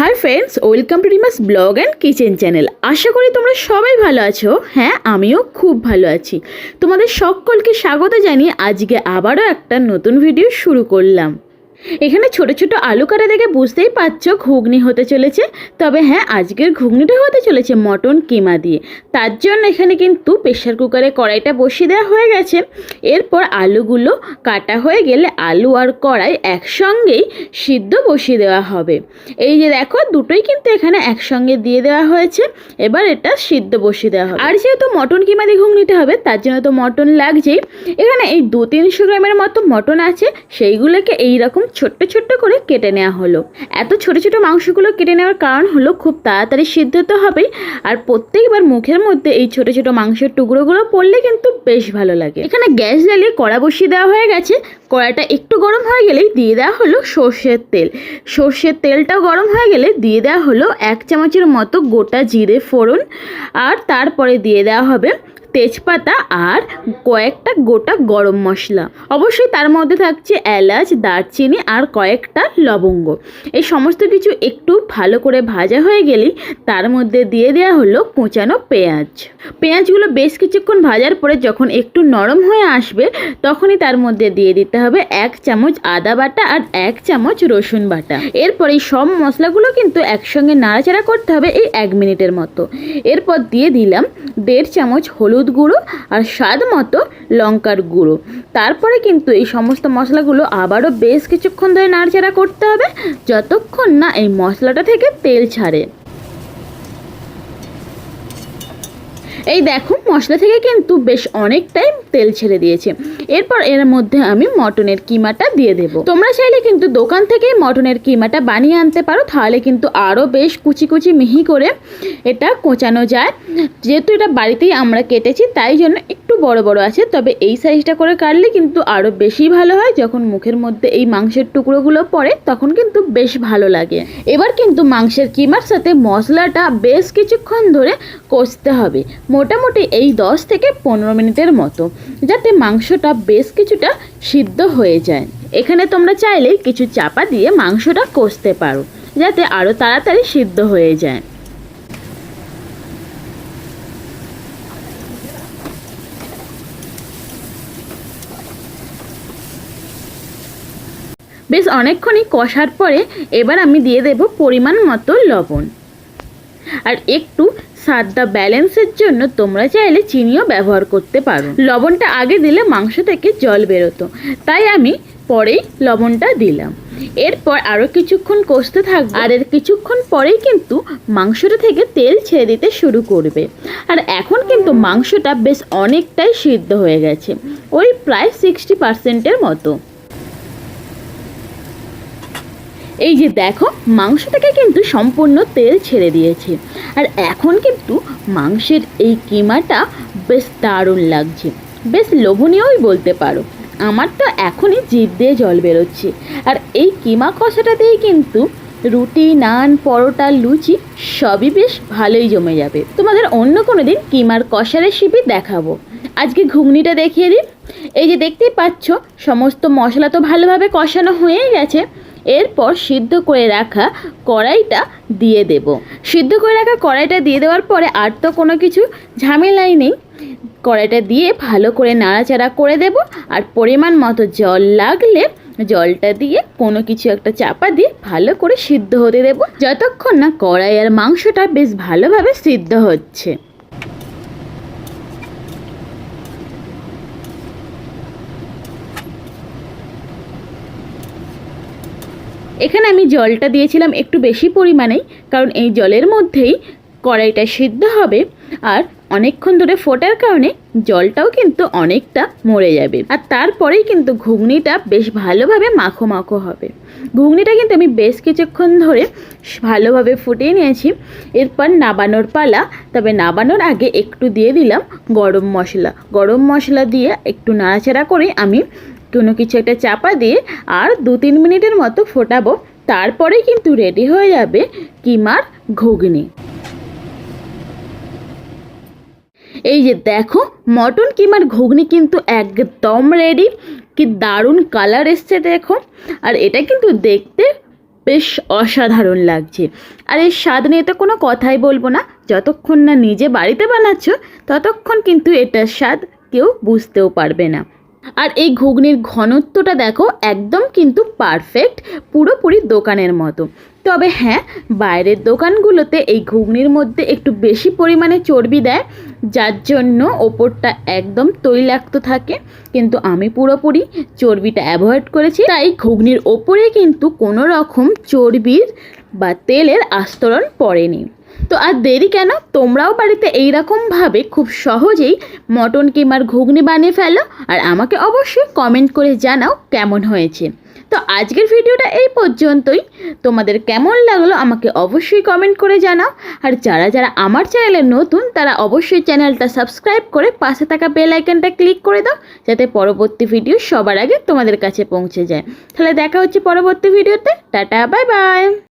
Hi friends welcome to Rima's blog and kitchen channel আশা করি তোমরা সবাই ভালো আছো। হ্যাঁ আমিও খুব ভালো আছি। তোমাদের সকলকে স্বাগত জানিয়ে আজকে আবারও একটা নতুন ভিডিও শুরু করলাম। এখানে ছোট ছোট আলু কাটা দেখে বুঝতেই পারছ ঘুগনি হতে চলেছে। তবে হ্যাঁ আজকের ঘুগনিটা হতে চলেছে মটন কিমা দিয়ে। তার জন্য এখানে কিন্তু প্রেশার কুকারে কড়াইটা বসিয়ে দেওয়া হয়ে গেছে। এরপর আলুগুলো কাটা হয়ে গেলে আলু আর কড়াই একসঙ্গেই সিদ্ধ বসিয়ে দেওয়া হবে। এই যে দেখো, দুটোই কিন্তু এখানে একসঙ্গে দিয়ে দেওয়া হয়েছে। এবার এটা সিদ্ধ বসিয়ে দেওয়া হবে। আর যেহেতু মটন কিমা দিয়ে ঘুগনিটা হবে, তার জন্য তো মটন লাগছেই। এখানে এই দু তিনশো গ্রামের মতো মটন আছে, সেইগুলোকে এইরকম ছোট্ট ছোট্ট করে কেটে নেওয়া হলো। এত ছোট ছোট মাংসগুলো কেটে নেওয়ার কারণ হলো খুব তাড়াতাড়ি সিদ্ধ তো হবেই আর প্রত্যেকবার মুখের মধ্যে এই ছোট ছোট মাংসের টুকরোগুলো পড়লে কিন্তু বেশ ভালো লাগে। এখানে গ্যাস জ্বালিয়ে কড়া বসিয়ে দেওয়া হয়ে গেছে। কড়াটা একটু গরম হয়ে গেলেই দিয়ে দেওয়া হলো সর্ষের তেল। সর্ষের তেলটাও গরম হয়ে গেলে দিয়ে দেওয়া হলো এক চামচের মতো গোটা জিরে ফোড়ন, আর তারপরে দিয়ে দেওয়া হবে তেজপাতা আর কয়েকটা গোটা গরম মশলা। অবশ্যই তার মধ্যে থাকছে এলাচ, দারচিনি আর কয়েকটা লবঙ্গ। এই সমস্ত কিছু একটু ভালো করে ভাজা হয়ে গেলেই তার মধ্যে দিয়ে দেওয়া হলো কোঁচানো পেঁয়াজ। পেঁয়াজগুলো বেশ কিছুক্ষণ ভাজার পরে যখন একটু নরম হয়ে আসবে, তখনই তার মধ্যে দিয়ে দিতে হবে এক চামচ আদা বাটা আর এক চামচ রসুন বাটা। এরপর এই সব মশলাগুলো কিন্তু একসঙ্গে নাড়াচাড়া করতে হবে এই এক মিনিটের মতো। এরপর দিয়ে দিলাম দেড় চামচ হলুদ গুঁড়ো আর স্বাদ মতো লঙ্কার গুঁড়ো। তারপরে কিন্তু এই সমস্ত মশলাগুলো আবারও বেশ কিছুক্ষণ ধরে নাড়াচাড়া করতে হবে, যতক্ষণ না এই মশলাটা থেকে তেল ছাড়ে। এই দেখো, মশলা থেকে কিন্তু বেশ অনেকটাই তেল ছেড়ে দিয়েছে। এরপর এর মধ্যে আমি মটনের কিমাটা দিয়ে দেব। তোমরা চাইলে কিন্তু দোকান থেকে মটনের কিমাটা বানিয়ে আনতে পারো, তাহলে কিন্তু আরও বেশ কুচি কুচি মিহি করে এটা কোচানো যায়। যেহেতু এটা বাড়িতেই আমরা কেটেছি, তাই জন্য একটু বড় বড় আছে, তবে এই সাইজটা করে কাটলে কিন্তু আরও বেশি ভালো হয়। যখন মুখের মধ্যে এই মাংসের টুকরোগুলো পড়ে, তখন কিন্তু বেশ ভালো লাগে। এবার কিন্তু মাংসের কিমার সাথে মশলাটা বেশ কিছুক্ষণ ধরে কষতে হবে। মোটামুটি এই দশ থেকে পনেরো মিনিটের মতো, যাতে মাংসটা বেশ কিছুটা সিদ্ধ হয়ে যায়। এখানে তোমরা চাইলে কিছু চাপা দিয়ে মাংসটা কষতে পারো, যাতে আরও তাড়াতাড়ি সিদ্ধ হয়ে যায়। বেশ অনেকক্ষণই কষার পরে এবার আমি দিয়ে দেব পরিমাণ মতো লবণ। আর একটু স্বাদটা ব্যালেন্সের জন্য তোমরা চাইলে চিনিও ব্যবহার করতে পারো। লবণটা আগে দিলে মাংস থেকে জল বেরোতো, তাই আমি পরেই লবণটা দিলাম। এরপর আরও কিছুক্ষণ কষতে থাকবে। আর এর কিছুক্ষণ পরেই কিন্তু মাংসটা থেকে তেল ছেড়ে দিতে শুরু করবে। আর এখন কিন্তু মাংসটা বেশ অনেকটাই সিদ্ধ হয়ে গেছে, ওই প্রায় সিক্সটি পার্সেন্টের মতো। এই যে দেখো, মাংস থেকে কিন্তু সম্পূর্ণ তেল ছেড়ে দিয়েছে। আর এখন কিন্তু মাংসের এই কিমাটা বেশ দারুণ লাগছে। বেশ লোভনীয়ই বলতে পারো। আমার তো এখনই জিভ দিয়ে জল বেরোচ্ছে। আর এই কিমা কষাটা দিয়েই কিন্তু রুটি, নান, পরোটা, লুচি সবই বেশ ভালোই জমে যাবে। তোমাদের অন্য কোনো দিন কিমার কষা রেসিপি দেখাবো। আজকে ঘুগনিটা দেখিয়ে দিই। এই যে দেখতেই পাচ্ছ, সমস্ত মশলা তো ভালোভাবে কষানো হয়েই গেছে। এরপর সিদ্ধ করে রাখা কড়াইটা দিয়ে দেব। সিদ্ধ করে রাখা কড়াইটা দিয়ে দেওয়ার পরে আর তো কোনো কিছু ঝামেলাই নেই। কড়াইটা দিয়ে ভালো করে নাড়াচাড়া করে দেব আর পরিমাণ মতো জল লাগলে জলটা দিয়ে কোনো কিছু একটা চাপা দিয়ে ভালো করে সিদ্ধ হতে দেব। যতক্ষণ না কড়াই আর মাংসটা বেশ ভালোভাবে সিদ্ধ হচ্ছে। এখানে আমি জলটা দিয়েছিলাম একটু বেশি পরিমাণেই, কারণ এই জলের মধ্যেই কড়াইটা সিদ্ধ হবে আর অনেকক্ষণ ধরে ফোটার কারণে জলটাও কিন্তু অনেকটা মরে যাবে। আর তারপরেই কিন্তু ঘুগনিটা বেশ ভালোভাবে মাখো মাখো হবে। ঘুগনিটা কিন্তু আমি বেশ কিছুক্ষণ ধরে ভালোভাবে ফুটিয়ে নিয়েছি। এরপর নাবানোর পালা, তবে নাবানোর আগে একটু দিয়ে দিলাম গরম মশলা। গরম মশলা দিয়ে একটু নাড়াচাড়া করে আমি কোনো কিছু একটা চাপা দিয়ে আর দু তিন মিনিটের মতো ফোটাবো তারপরেই কিন্তু রেডি হয়ে যাবে কিমার ঘুগনি। এই যে দেখো, মটন কিমার ঘুগনি কিন্তু একদম রেডি কি দারুণ কালার এসছে দেখো, আর এটা কিন্তু দেখতে বেশ অসাধারণ লাগছে। আর এই স্বাদ নিয়ে তো কোনো কথাই বলব না, যতক্ষণ না নিজে বাড়িতে বানাচ্ছ, ততক্ষণ কিন্তু এটার স্বাদ কেউ বুঝতেও পারবে না। আর এই ঘুগনির ঘনত্বটা দেখো একদম কিন্তু পারফেক্ট পুরোপুরি দোকানের মতো। তবে হ্যাঁ বাইরের দোকানগুলোতে এই ঘুগনির মধ্যে একটু বেশি পরিমাণে চর্বি দেয়, যার জন্য ওপরটা একদম তৈলাক্ত থাকে। কিন্তু আমি পুরোপুরি চর্বিটা অ্যাভয়েড করেছি। তাই ঘুগনির ওপরে কিন্তু কোনো রকম চর্বির বা তেলের আস্তরণ পড়েনি। তো আর দেরি কেন? তোমরাও বাড়িতে এই রকমভাবে খুব সহজেই মটন কিমার ঘুগনি বানিয়ে ফেলো আর আমাকে অবশ্যই কমেন্ট করে জানাও কেমন হয়েছে। তো আজকের ভিডিওটা এই পর্যন্তই। তোমাদের কেমন লাগল আমাকে অবশ্যই কমেন্ট করে জানাও। আর যারা যারা আমার চ্যানেলে নতুন, তারা অবশ্যই চ্যানেলটা সাবস্ক্রাইব করে পাশে থাকা বেল আইকনটা ক্লিক করে দাও, যাতে পরবর্তী ভিডিও সবার আগে তোমাদের কাছে পৌঁছে যায়। তাহলে দেখা হচ্ছে পরবর্তী ভিডিওতে টাটা বাই বাই